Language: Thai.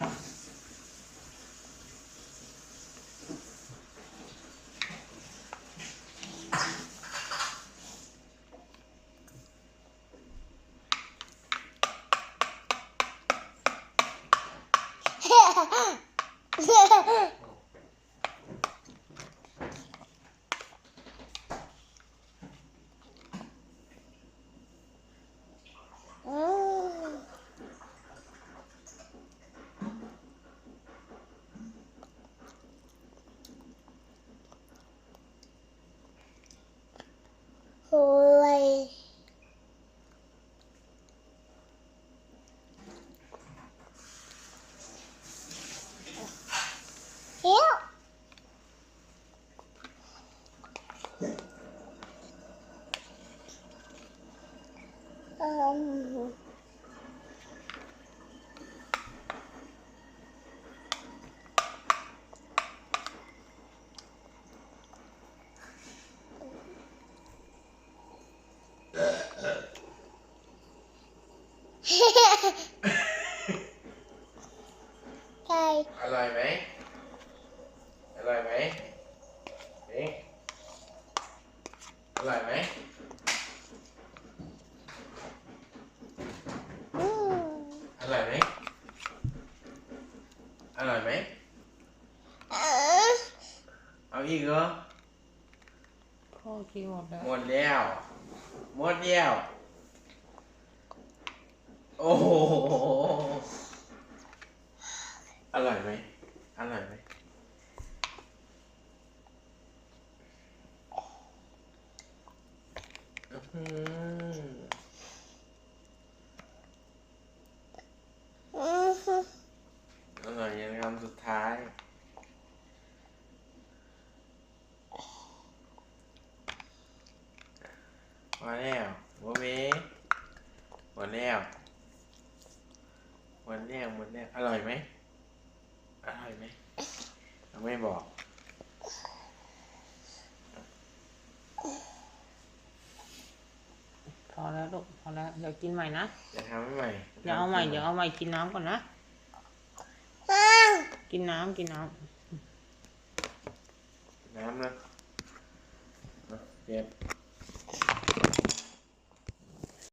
Yeah. Um... okay. I like me. I like me. ร่อยไหมอืมอร่อยไหมอร่อยไหมเออเอาอีกเหรอพ่อกินหมดแล้วหมดแล้วหมดแล้วโอ้โหอร่อยไหมอร่อยไหม อร่อยยันคำสุดท้าย มาแล้วโมเมหมดแล้วหมดแล้วหมดแล้วอร่อยไหมอร่อยไหมไม่บอก พอแล้วลูกพอแล้วเดี๋ยวกินใหม่นะจะทำให้ใหม่เดี๋ยวเอาใหม่เดี๋ยวเอาใหม่กินน้ำก่อนนะอ่ากินน้ำกินน้น้ำนะเอาเก็บ